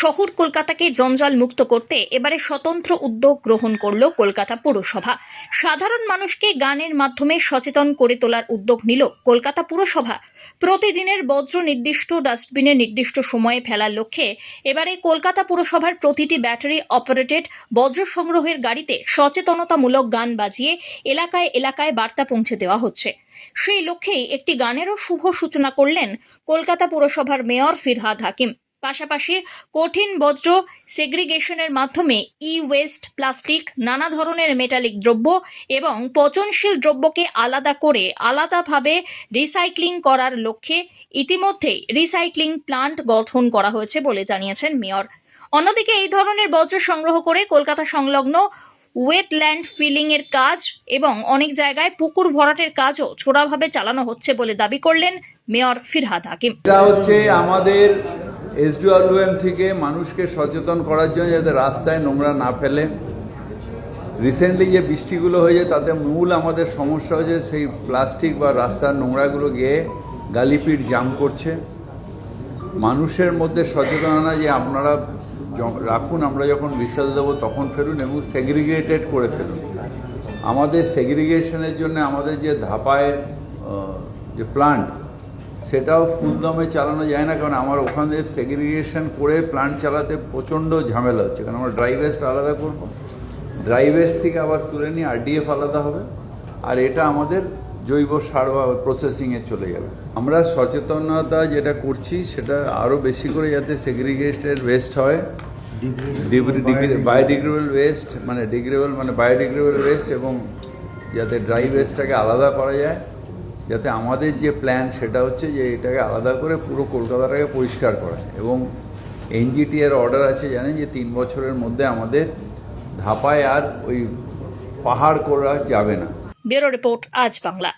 শহর কলকাতাকে জঞ্জাল মুক্ত করতে এবারে স্বতন্ত্র উদ্যোগ গ্রহণ করল কলকাতা পুরসভা। সাধারণ মানুষকে গানের মাধ্যমে সচেতন করে তোলার উদ্যোগ নিল কলকাতা পুরসভা। প্রতিদিনের বজ্র নির্দিষ্ট, ডাস্টবিনে নির্দিষ্ট সময়ে ফেলার লক্ষ্যে এবারে কলকাতা পুরসভার প্রতিটি ব্যাটারি অপারেটেড বজ্র সংগ্রহের গাড়িতে সচেতনতামূলক গান বাজিয়ে এলাকায় এলাকায় বার্তা পৌঁছে দেওয়া হচ্ছে। সেই লক্ষ্যেই একটি গানেরও শুভ সূচনা করলেন কলকাতা পুরসভার মেয়র ফিরহাদ হাকিম। পাশাপাশি কঠিন বজ্র সেগ্রিগেশনের মাধ্যমে ই ওয়েস্ট প্লাস্টিক নানা ধরনের মেটালিক দ্রব্য এবং পচনশীল দ্রব্যকে আলাদা করে আলাদাভাবে রিসাইক্লিং করার লক্ষ্যে ইতিমধ্যেই রিসাইক্লিং প্লান্ট গঠন করা হয়েছে বলে জানিয়েছেন মেয়র। অন্যদিকে এই ধরনের বজ্র সংগ্রহ করে কলকাতা সংলগ্ন ওয়েটল্যান্ড ফিলিং এর কাজ এবং অনেক জায়গায় পুকুর ভরাটের কাজও ছোড়াভাবে চালানো হচ্ছে বলে দাবি করলেন মেয়র ফিরহাদ হাকিম। এটা হচ্ছে আমাদের এসডিওআরএম থেকে মানুষকে সচেতন করার জন্য যাতে রাস্তায় নোংরা না ফেলে। রিসেন্টলি যে বৃষ্টিগুলো হয়েছে, তাতে মূল আমাদের সমস্যা হচ্ছে সেই প্লাস্টিক বা রাস্তার নোংরাগুলো গিয়ে গালিপিট জাম করছে। মানুষের মধ্যে সচেতনতা যে আপনারা রাখুন, আমরা যখন বিসেল দেবো তখন ফেলুন এবং সেগ্রিগেটেড করে ফেলুন। আমাদের সেগ্রিগেশনের জন্য আমাদের যে ধাপায় যে প্লান্ট সেটাও ফুলদমে চালানো যায় না কারণ আমার ওখানে সেগ্রিগেশন করে প্লান্ট চালাতে প্রচণ্ড ঝামেলা হচ্ছে। কারণ আমরা ড্রাই ওয়েস্ট আলাদা করব। ড্রাই ওয়েস্ট থেকে আবার তুলে নিয়ে আরডিএফ আলাদা হবে। আর এটা আমাদের জৈব সার বা প্রসেসিংয়ে চলে যাবে। আমরা সচেতনতা যেটা করছি সেটা আরও বেশি করে যাতে সেগ্রিগেটেড ওয়েস্ট হয়। বায়োডিগ্রেবল ওয়েস্ট মানে ডিগ্রেবল মানে বায়োডিগ্রেবল ওয়েস্ট এবং যাতে ড্রাই ওয়েস্টটাকে আলাদা করা যায়। যাতে আমাদের যে প্ল্যান সেটা হচ্ছে যে এটাকে আলাদা করে পুরো কলকাতাটাকে পরিষ্কার করা। এবং এনজিটি এর অর্ডার আছে জানেন যে তিন বছরের মধ্যে আমাদের ধাপায় আর ওই পাহাড় করা যাবে না। ব্যুরো রিপোর্ট আজ বাংলা।